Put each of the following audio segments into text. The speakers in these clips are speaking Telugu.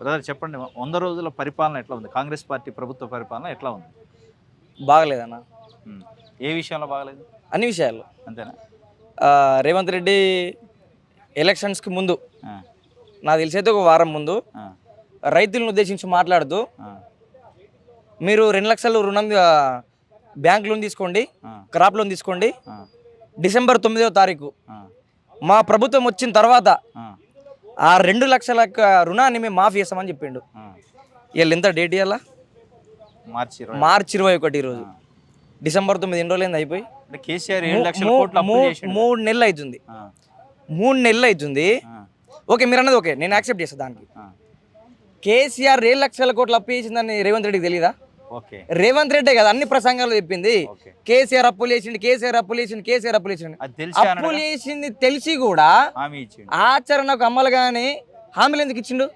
బ్రదర్ చెప్పండి వంద రోజుల పరిపాలన ఎట్లా ఉంది? కాంగ్రెస్ పార్టీ ప్రభుత్వ పరిపాలన ఎట్లా ఉంది? బాగలేదన్న. ఏ విషయంలో బాగలేదు? అన్ని విషయాలు అంతేనా? రేవంత్ రెడ్డి ఎలక్షన్స్కి ముందు నాకు తెలిసైతే ఒక వారం ముందు రైతులను ఉద్దేశించి మాట్లాడుతూ మీరు రెండు లక్షలు రుణం బ్యాంక్ లోన్ తీసుకోండి క్రాప్ లోన్ తీసుకోండి. డిసెంబర్ తొమ్మిదవ తారీఖు మా ప్రభుత్వం వచ్చిన తర్వాత ఆ, రెండు లక్షల రుణాన్ని మేము మాఫీ చేస్తామని చెప్పిండు. వీళ్ళు ఎంత డేట్ ఇవ్వాలా మార్చి ఇరవై. మార్చి ఇరవై ఒకటి ఈరోజు. డిసెంబర్ తొమ్మిది ఎన్ని రోజులు అయిపోయి? కేసీఆర్ మూడు నెలలు అవుతుంది మూడు నెలలు అవుతుంది ఓకే మీరు అన్నది ఓకే. నేను యాక్సెప్ట్ చేస్తాను దానికి. కేసీఆర్ ఏడు లక్షల కోట్లు అప్పు చేసిందని రేవంత్ రెడ్డికి తెలియదా రేవంత్ రెడ్డే కదా అన్ని ప్రసంగాలు చెప్పింది. కేసీఆర్ అప్పులు చేసిండు కేసీఆర్ అప్పులు చేసిండు కేసీఆర్ అప్పులు చేసిండు. తెలిసి అప్పులు చేసింది తెలిసి కూడా ఆచరణకు అమలు కానీ హామీలు ఎందుకు ఇచ్చిండు?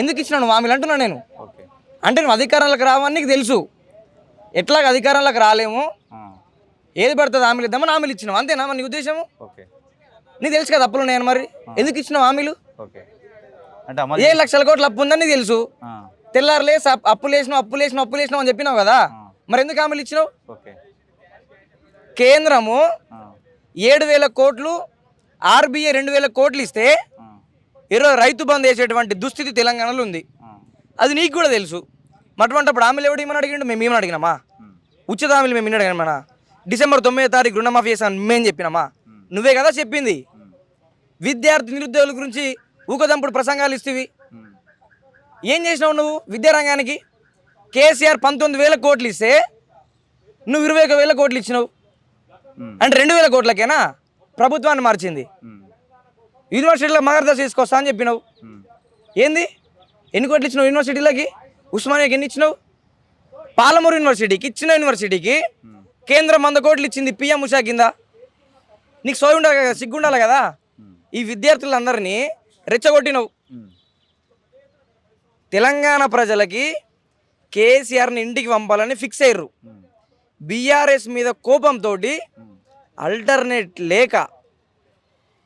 ఎందుకు ఇచ్చినాడు హామీలు అంటున్నా నేను. అంటే నువ్వు అధికారంలోకి రావని నీకు తెలుసు. ఎట్లాగ అధికారంలోకి రాలేము? ఏది పడుతుంది హామీలు ఇద్దామని హామీలు ఇచ్చినావు. అంతేనా నీ ఉద్దేశము? నీకు తెలుసు కదా అప్పులు ఉన్నాయని మరి. ఎందుకు ఇచ్చినావు హామీలు? ఏ లక్షల కోట్ల అప్పు ఉందని నీకు తెలుసు. ఆ, తెల్లారులే సప్- అప్పులు వేసినావు అప్పులు వేసినావు అప్పులు వేసినావు అని చెప్పినావు కదా? మరి ఎందుకు హామీలు ఇచ్చినావు? ఓకే. కేంద్రము ఏడు వేల కోట్లు ఆర్బీఐ రెండు వేల కోట్లు ఇస్తే ఈరోజు రైతు బంద్ వేసేటువంటి దుస్థితి తెలంగాణలో ఉంది. అది నీకు కూడా తెలుసు. అటువంటిప్పుడు హామీలు ఎవడు ఏమని అడిగిండు? మేము ఏమని అడిగినామా? ఉచిత హామీలు మేము అడిగినామా? డిసెంబర్ తొమ్మిదో తారీఖు రుణమాఫీ చేసాను మేము చెప్పినామా? నువ్వే కదా చెప్పింది. విద్యార్థి నిరుద్యోగుల గురించి ఊకదంపుడు ప్రసంగాలు ఇస్తేవి. ఏం చేసినావు నువ్వు విద్యారంగానికి? కేసీఆర్ పంతొమ్మిది వేల కోట్లు ఇస్తే నువ్వు ఇరవై ఒక వేల కోట్లు ఇచ్చినావు. అంటే రెండు వేల కోట్లకేనా? ప్రభుత్వాన్ని మార్చింది. యూనివర్సిటీలో మగర్దశ తీసుకొస్తా అని చెప్పినావు. ఏంది? ఎన్ని కోట్లు ఇచ్చినావు యూనివర్సిటీలకి? ఉస్మానియాకి ఎన్ని ఇచ్చినావు? పాలమూరు యూనివర్సిటీకి ఇచ్చిన యూనివర్సిటీకి కేంద్రం వంద కోట్లు ఇచ్చింది పిఎం ఉషా కింద. నీకు సోయి ఉండాలి కదా సిగ్గు ఉండాలి కదా? ఈ విద్యార్థులందరినీ రెచ్చగొట్టినవు. తెలంగాణ ప్రజలకి కేసీఆర్ని ఇంటికి పంపాలని ఫిక్స్ అయ్యారు బీఆర్ఎస్ మీద కోపంతో అల్టర్నేట్ లేక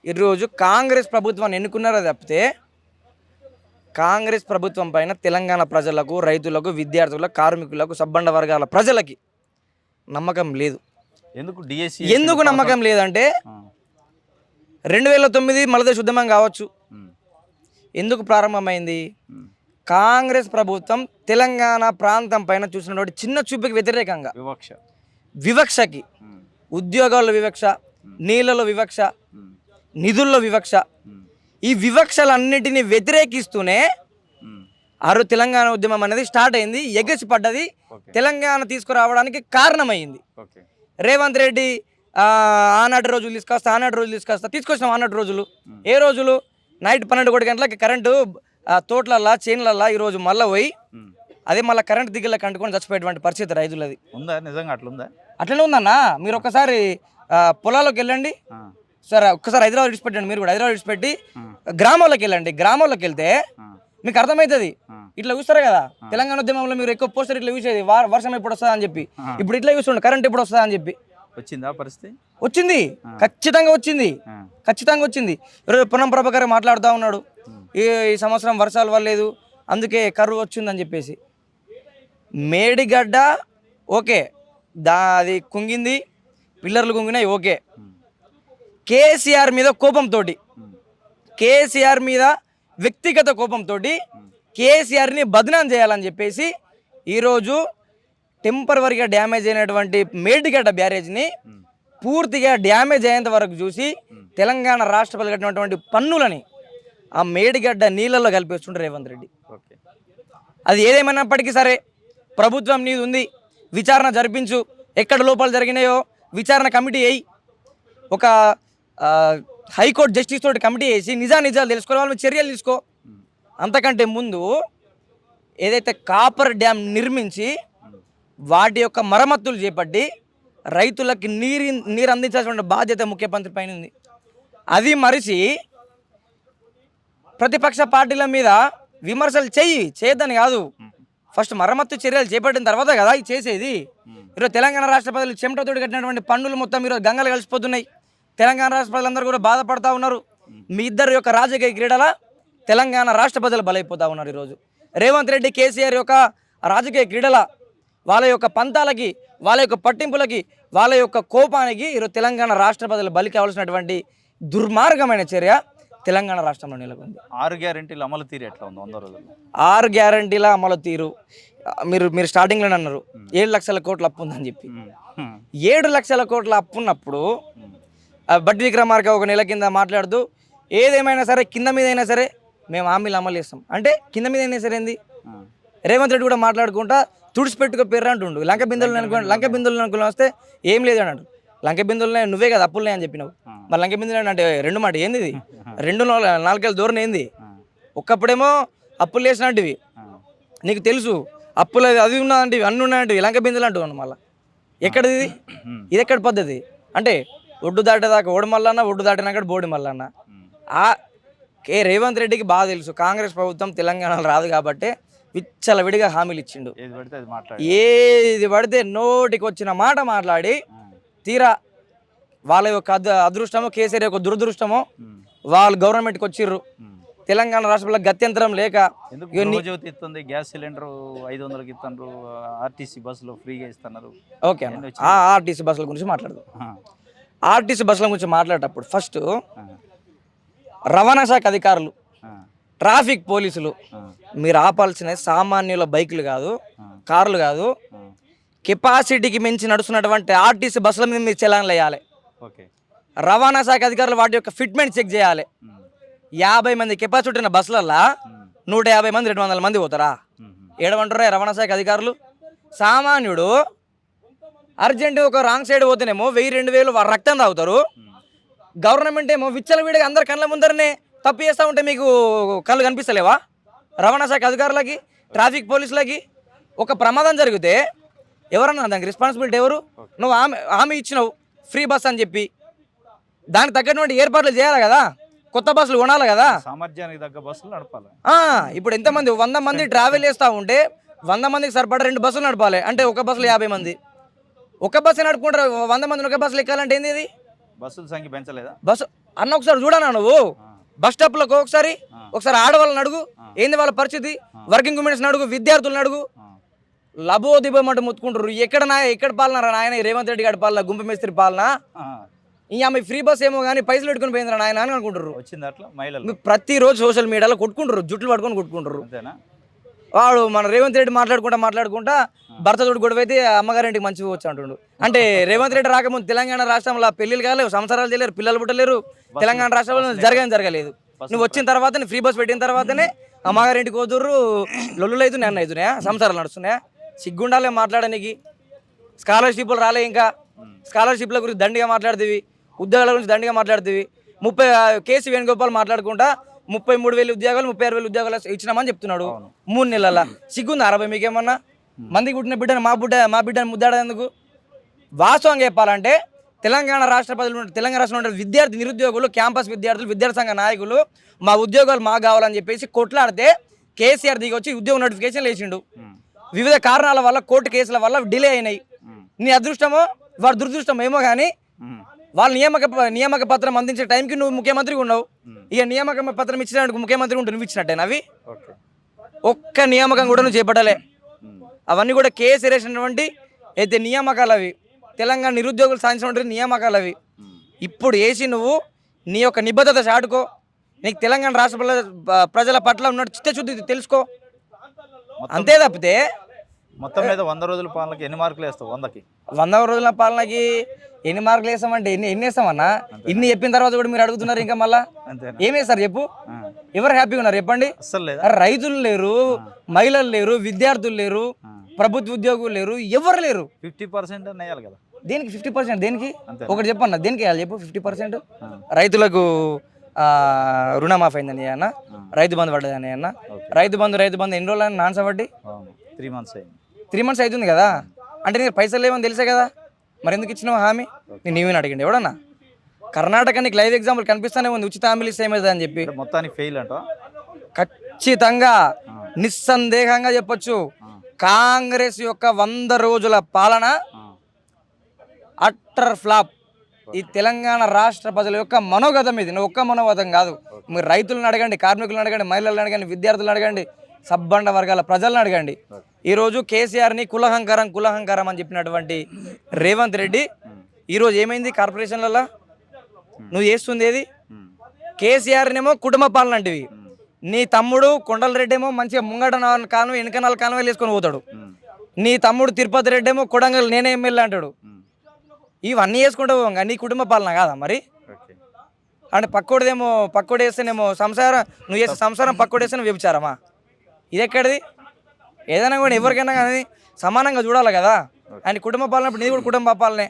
ఈరోజు కాంగ్రెస్ ప్రభుత్వాన్ని ఎన్నుకున్నారో తప్పితే కాంగ్రెస్ ప్రభుత్వం పైన తెలంగాణ ప్రజలకు రైతులకు విద్యార్థులకు కార్మికులకు సబ్బండ వర్గాల ప్రజలకి నమ్మకం లేదు. ఎందుకు డిఎస్సి ఎందుకు నమ్మకం లేదంటే రెండు వేల తొమ్మిది మలదేశ్ ఉద్యమం కావచ్చు. ఎందుకు ప్రారంభమైంది? కాంగ్రెస్ ప్రభుత్వం తెలంగాణ ప్రాంతం పైన చూసినటువంటి చిన్న చూపుకి వ్యతిరేకంగా వివక్ష. వివక్షకి ఉద్యోగాల్లో వివక్ష నీళ్ళలో వివక్ష నిధుల్లో వివక్ష. ఈ వివక్షలన్నిటిని వ్యతిరేకిస్తూనే ఆరు తెలంగాణ ఉద్యమం అనేది స్టార్ట్ అయింది ఎగసి పడ్డది తెలంగాణ తీసుకురావడానికి కారణమైంది. రేవంత్ రెడ్డి ఆనాటి రోజులు తీసుకొస్తా ఆనాటి రోజులు తీసుకొస్తా తీసుకొచ్చినాం ఆనాటి రోజులు. ఏ రోజులు? నైట్ పన్నెండు కోటి గంటలకి కరెంటు తోటలల్లా చేన్లల్లా ఈరోజు మళ్ళీ పోయి. అదే మళ్ళీ కరెంట్ దిగ్గలకు కంటుకొని చచ్చిపోయేటువంటి పరిస్థితి రైతులది. ఉందా? నిజంగా అట్లుందా? అట్లనే ఉందన్నా. మీరు ఒక్కసారి ఆ, పొలాల్లోకి వెళ్ళండి. సరే ఒక్కసారి హైదరాబాద్ విడిచిపెట్టండి మీరు కూడా. హైదరాబాద్ విడిచిపెట్టి గ్రామాల్లోకి వెళ్ళండి. గ్రామాల్లోకి వెళ్తే మీకు అర్థమవుతుంది ఇట్లా చూస్తారు కదా. తెలంగాణ ఉద్యమంలో మీరు ఎక్కువ పోస్టర్ ఇట్లా చూసేది. వర్షం ఎప్పుడు వస్తుందా అని చెప్పి. ఇప్పుడు ఇట్లా చూస్తుండే. కరెంట్ ఎప్పుడు వస్తుందా అని చెప్పి. వచ్చిందా పరిస్థితి? వచ్చింది. ఖచ్చితంగా వచ్చింది. ఖచ్చితంగా వచ్చింది. ఈరోజు పొన్నం ప్రభాకర్ మాట్లాడుతూ ఉన్నాడు. ఈ ఈ సంవత్సరం వర్షాలు పడలేదు. అందుకే కరువు వచ్చిందని చెప్పేసి. మేడిగడ్డ ఓకే. దా అది కుంగింది. పిల్లర్లు కుంగినాయి ఓకే. కేసీఆర్ మీద కోపంతో కేసీఆర్ మీద వ్యక్తిగత కోపంతో కేసీఆర్ని బదనాం చేయాలని చెప్పేసి ఈరోజు టెంపరవరీగా డ్యామేజ్ అయినటువంటి మేడిగడ్డ బ్యారేజ్ని పూర్తిగా డ్యామేజ్ అయ్యేంత వరకు చూసి తెలంగాణ రాష్ట్రపతి కట్టినటువంటి పన్నులని ఆ మేడిగడ్డ నీళ్ళలో కలిపేస్తుంటారు రేవంత్ రెడ్డి. ఓకే. అది ఏదేమైనప్పటికీ సరే ప్రభుత్వం నీది ఉంది విచారణ జరిపించు ఎక్కడ లోపాలు జరిగినాయో విచారణ కమిటీ వేయి. ఒక హైకోర్టు జస్టిస్ తోటి కమిటీ వేసి నిజా నిజాలు తెలుసుకోవాలి చర్యలు తీసుకో. అంతకంటే ముందు ఏదైతే కాపర్ డ్యామ్ నిర్మించి వాటి యొక్క మరమ్మతులు చేపట్టి రైతులకి నీరు నీరు అందించాల్సిన బాధ్యత ముఖ్యమంత్రి పైన ఉంది. అది మరిచి ప్రతిపక్ష పార్టీల మీద విమర్శలు చెయ్యి చేయొద్దని కాదు. ఫస్ట్ మరమ్మత్తు చర్యలు చేపట్టిన తర్వాత కదా ఇది చేసేది. ఈరోజు తెలంగాణ రాష్ట్ర ప్రజలు చెమటతోటి కట్టినటువంటి పన్నులు మొత్తం ఈరోజు గంగలు కలిసిపోతున్నాయి. తెలంగాణ రాష్ట్ర ప్రజలందరూ కూడా బాధపడతా ఉన్నారు. మీ ఇద్దరు యొక్క రాజకీయ క్రీడల తెలంగాణ రాష్ట్ర ప్రజలు బలైపోతా ఉన్నారు ఈరోజు. రేవంత్ రెడ్డి కేసీఆర్ యొక్క రాజకీయ క్రీడల వాళ్ళ యొక్క పంతాలకి వాళ్ళ యొక్క పట్టింపులకి వాళ్ళ యొక్క కోపానికి ఈరోజు తెలంగాణ రాష్ట్ర ప్రజలు బలి కావాల్సినటువంటి దుర్మార్గమైన చర్య. తెలంగాణ రాష్ట్రంలో నెలకొంది. ఆరు గ్యారెంటీలు అమలు తీరు ఎట్లా ఉంది? వంద రోజుల్లో? ఆరు గ్యారంటీల అమలు తీరు. మీరు మీరు స్టార్టింగ్లోనే అన్నారు. ఏడు లక్షల కోట్ల అప్పు ఉందని చెప్పి. ఏడు లక్షల కోట్ల అప్పు ఉన్నప్పుడు బట్టి విక్రమార్క ఒక నెల కింద మాట్లాడుతూ ఏదేమైనా సరే కింద మీద అయినా సరే మేము హామీలు అమలు చేస్తాం. అంటే కింద మీద అయినా సరే ఏంది? రేవంత్ రెడ్డి కూడా మాట్లాడుకుంటా తుడిచిపెట్టుకో పేర్రు అంటుండు. లంక బిందులు అనుకో లంక బిందులు అనుకుని వస్తే ఏం లేదు అన్నాడు లంక బిందులునే నువ్వే కదా అప్పులునే అని చెప్పినావు. మరి లంక బిందులు అంటే రెండు మాట ఏంది ఇది? రెండు నాలుగు- నాలుగేళ్ళ దూరం ఏంది? ఉమ్, ఒక్కప్పుడేమో అప్పులు చేసినట్టువి. ఉమ్, నీకు తెలుసు అప్పులు అవి ఉన్నదంటివి అన్ని ఉన్నదంటివి లంక బిందులు అంటున్నాను మళ్ళీ. ఎక్కడిది ఇది? ఎక్కడ పద్ధతి? అంటే ఒడ్డు దాటేదాకా ఓడి మల్లన్న ఒడ్డు దాటినాక బోడి మల్లన్న. ఆ కే రేవంత్ రెడ్డికి బాగా తెలుసు. కాంగ్రెస్ ప్రభుత్వం తెలంగాణలో రాదు కాబట్టి విచ్చలవిడిగా హామీలు ఇచ్చిండు. ఏది పడితే నోటికి వచ్చిన మాట మాట్లాడి తీరా వాళ్ళ యొక్క అద్ అదృష్టమో కేసీఆర్ యొక్క దురదృష్టమో వాళ్ళు గవర్నమెంట్కి వచ్చిర్రు. తెలంగాణ రాష్ట్రంలో గత్యంతరం లేక ఇస్తుంది గ్యాస్ సిలిండర్ ఐదు వందలకి ఇస్తున్నారు ఆర్టీసీ బస్సులో ఫ్రీగా ఇస్తున్నారు. ఓకే ఆ ఆర్టీసీ బస్సుల గురించి మాట్లాడదు. ఆర్టీసీ బస్సుల గురించి మాట్లాడేటప్పుడు ఫస్ట్ రవాణా శాఖ అధికారులు ట్రాఫిక్ పోలీసులు మీరు ఆపాల్సిన సామాన్యుల బైకులు కాదు కార్లు కాదు. కెపాసిటీకి మించి నడుస్తున్నటువంటి ఆర్టీసీ బస్సుల మీద మీరు చలాన్లు వేయాలి. రవాణా శాఖ అధికారులు వాటి యొక్క ఫిట్మెంట్ చెక్ చేయాలి. యాభై మంది కెపాసిటీ ఉన్న బస్సులల్లో నూట యాభై మంది రెండు వందల మంది పోతారా. ఏడమంటారా రవాణా శాఖ అధికారులు? సామాన్యుడు అర్జెంట్ ఒక రాంగ్ సైడ్ పోతేనేమో వెయ్యి రెండు వేలు రక్తం తాగుతారు. గవర్నమెంట్ ఏమో విచ్చలవిడిగా అందరి కళ్ళ ముందరనే తప్పు చేస్తూ ఉంటే మీకు కళ్ళు కనిపిస్తలేవా? రవాణా శాఖ అధికారులకి ట్రాఫిక్ పోలీసులకి ఒక ప్రమాదం జరిగితే ఎవరన్నా దానికి రెస్పాన్సిబిలిటీ ఎవరు? నువ్వు హామీ హామీ ఇచ్చినావు. ఫ్రీ బస్ అని చెప్పి. దానికి తగ్గటువంటి ఏర్పాట్లు చేయాలి కదా. కొత్త బస్సులు కొనాలి కదా. సామర్థ్యానికి తగ్గ బస్సులు నడపాలి. ఇప్పుడు ఎంతమంది వంద మంది ట్రావెల్ చేస్తూ ఉంటే వంద మందికి సరిపడా రెండు బస్సులు నడపాలి. అంటే ఒక బస్సులో యాభై మంది. ఒక బస్సు నడుపుకుంటారు వంద మందిని ఒక బస్సులు ఎక్కాలంటే ఏంది ఇది? బస్సుల సంఖ్య పెంచలేదా? బస్సు అన్న ఒకసారి చూడనా నువ్వు? బస్ స్టాప్లకు ఒకసారి ఒకసారి ఆడవాళ్ళని అడుగు. ఏంది వాళ్ళ పరిస్థితి? వర్కింగ్ ఉమెన్స్ అడుగు విద్యార్థులను అడుగు. దిబ్బమంటూ ముత్తుకుంటారు ఎక్కడ నా ఎక్కడ పాలన నాయన? రేవంత్ రెడ్డి గారి పాలన గుంపు మేస్త్రి పాలన. ఈ ఆమె ఫ్రీ బస్ ఏమో కానీ పైసలు పెట్టుకుని పోయిందిరా నాయన అని అనుకుంటారు వచ్చింది అట్లా మహిళలు. ప్రతిరోజు సోషల్ మీడియాలో కొట్టుకుంటారు జుట్లు పట్టుకొని కొట్టుకుంటారు వాడు మన రేవంత్ రెడ్డి మాట్లాడుకుంటా మాట్లాడుకుంటా భర్త తోడు గొడవ అయితే అమ్మగారింటికి మంచిగా వచ్చి అంటుండు. అంటే రేవంత్ రెడ్డి రాకముందు తెలంగాణ రాష్ట్రంలో పెళ్ళిళ్ళు కాలేవు సంసారాలు చేయలేరు పిల్లలు పుట్టలేరు. తెలంగాణ రాష్ట్రంలో జరగని జరగలేదు. నువ్వు వచ్చిన తర్వాత ఫ్రీ బస్ పెట్టిన తర్వాతనే అమ్మగారింటికి పోతుర్రు లొల్లులు అవుతున్నాయి అన్న అవుతున్నాయా సంసారాలు నడుస్తున్నాయా? సిగ్గుండాలే మాట్లాడడానికి స్కాలర్షిప్లు రాలే ఇంకా. స్కాలర్షిప్ల గురించి దండిగా మాట్లాడుతీవి. ఉద్యోగాల గురించి దండిగా మాట్లాడుతీవి. ముప్పై కేసీ వేణుగోపాల్ మాట్లాడుకుంటా ముప్పై మూడు వేలు ఉద్యోగాలు ముప్పై ఆరు వేలు ఉద్యోగాలు ఇచ్చినామని చెప్తున్నాడు. మూడు నెలల. సిగ్గుంది? అరవై మీకేమన్నా? మందికి పుట్టిన బిడ్డను మా బిడ్డ మా బిడ్డను ముద్దాడేందుకు? వాస్తవంగా చెప్పాలంటే తెలంగాణ రాష్ట్ర ప్రజలు తెలంగాణ రాష్ట్రంలో విద్యార్థి నిరుద్యోగులు క్యాంపస్ విద్యార్థులు విద్యార్థి సంఘ నాయకులు మా ఉద్యోగాలు మాకు కావాలని చెప్పేసి కొట్లాడితే కేసీఆర్ దిగి వచ్చి ఉద్యోగ నోటిఫికేషన్ వేసిండు ఉమ్, వివిధ కారణాల వల్ల కోర్టు కేసుల వల్ల డిలే అయినాయి. నీ అదృష్టమో వాడి దురదృష్టం ఏమో కానీ వాళ్ళు నియామక నియామక పత్రం అందించే టైంకి నువ్వు ముఖ్యమంత్రిగా ఉన్నావు. ఉమ్. ఇక నియామక పత్రం ఇచ్చినందుకు ముఖ్యమంత్రి ఉంటే నువ్వు ఇచ్చినట్టేనా అవి? ఒక్క నియామకం కూడా నువ్వు చేపట్టలే. అవన్నీ కూడా కేసు వేసినటువంటి అయితే నియామకాలు అవి. తెలంగాణ నిరుద్యోగులు సాధించినటువంటి నియామకాలు అవి. ఇప్పుడు వేసి నువ్వు నీ యొక్క నిబద్ధత చాటుకో. నీకు తెలంగాణ రాష్ట్ర ప్రజల ప్రజల పట్ల ఉన్న చిత్తశుద్ధి తెలుసుకో. అంతే తప్పితే మొత్తం మీద వంద రోజుల పాలనకి ఎన్ని మార్కులు వేస్తావు వందకి? వంద రోజుల పాలనకి ఎన్ని మార్కులు వేస్తామంటే ఎన్ని ఎన్ని వేస్తామన్నా? ఇన్ని చెప్పిన తర్వాత కూడా మీరు అడుగుతున్నారు ఇంకా మళ్ళా? అంతేనా? ఏం వేస్తారు చెప్పు? ఎవరు హ్యాపీగా ఉన్నారు చెప్పండి? రైతులు లేరు మహిళలు లేరు విద్యార్థులు లేరు. ప్రభుత్వ ఉద్యోగులు లేరు ఎవరు లేరు? ఫిఫ్టీ పర్సెంట్ వేయాలి కదా. దేనికి ఫిఫ్టీ పర్సెంట్? దేనికి. ఒకటి చెప్పన్న దేనికి వేయాలి చెప్పు? Fifty percent? రైతులకు రుణమాఫీ అయిందని అన్న. రైతు బంధు పడ్డదని అన్న. రైతు బంధు రైతు బంధు ఎన్ని రోజులు నాన్స వడ్డీ? అవును. త్రీ మంత్స్ అయింది. త్రీ మంత్స్ అవుతుంది కదా? అంటే నీకు పైసలు లేవని తెలుసే కదా? మరి ఎందుకు ఇచ్చినావు హామీ? నేను నీవేనా అడిగిండి ఎవడన్నా? కర్ణాటక నీకు లైవ్ ఎగ్జాంపుల్ కనిపిస్తానే ఉంది ఉచిత హామీలు ఇస్తే అని చెప్పి. మొత్తానికి ఫెయిల్ అంట? ఖచ్చితంగా నిస్సందేహంగా చెప్పొచ్చు. కాంగ్రెస్ యొక్క వంద రోజుల పాలన అట్టర్ ఫ్లాప్. ఈ తెలంగాణ రాష్ట్ర ప్రజల యొక్క మనోగతం ఇది. నువ్వు ఒక్క మనోగతం కాదు. మీరు రైతులను అడగండి కార్మికులను అడగండి మహిళలను అడగండి విద్యార్థులను అడగండి సబ్బండ వర్గాల ప్రజలను అడగండి. ఈరోజు కేసీఆర్ని కులహంకారం కులహంకారం అని చెప్పినటువంటి రేవంత్ రెడ్డి ఈరోజు ఏమైంది కార్పొరేషన్లలో నువ్వు చేస్తుంది ఏది? కేసీఆర్నేమో కుటుంబ పాలన అంటివి. నీ తమ్ముడు కొండల రెడ్డి ఏమో మంచిగా ముంగట కాలం వెనక నాలుగు కాలం వేసుకొని పోతాడు. నీ తమ్ముడు తిరుపతి రెడ్డి ఏమో కొడంగల్ నేనే ఎమ్మెల్యే అంటాడు. ఇవన్నీ చేసుకుంటూ పోగా నీ కుటుంబ పాలన కాదా మరి? అంటే పక్కోడిదేమో పక్కోడు వేస్తేనేమో సంసారం నువ్వు చేసే సంసారం పక్కోడు వేస్తే నువ్వు వ్యభిచారమా? ఇది ఎక్కడిది ఏదైనా కూడా ఎవరికైనా కానీ సమానంగా చూడాలి కదా. ఆయన కుటుంబ పాలన నీది కూడా కుటుంబ పాలనే.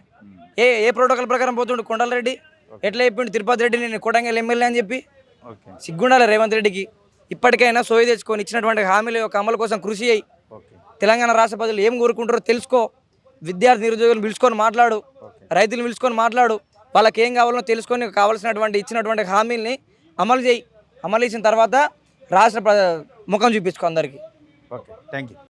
ఏ ఏ ప్రోటోకాల్ ప్రకారం పోతుండు కొండలరెడ్డి ఎట్లా చెప్పిండు తిరుపతి రెడ్డి నేను కొడంగల్ ఎమ్మెల్యే అని చెప్పి? సిగ్గుండాలి రేవంత్ రెడ్డికి. ఇప్పటికైనా సోయి తెచ్చుకొని ఇచ్చినటువంటి హామీల యొక్క అమలు కోసం కృషి అయ్యి తెలంగాణ రాష్ట్ర ప్రజలు ఏం కోరుకుంటారో తెలుసుకో. విద్యార్థి నిరుద్యోగులు పిలుచుకొని మాట్లాడు. రైతులు పిలుచుకొని మాట్లాడు. వాళ్ళకి ఏం కావాలో తెలుసుకొని కావాల్సినటువంటి ఇచ్చినటువంటి హామీల్ని అమలు చేయి. అమలు చేసిన తర్వాత రాష్ట్ర ప్ర ముఖం చూపించుకో అందరికీ. Okay thank you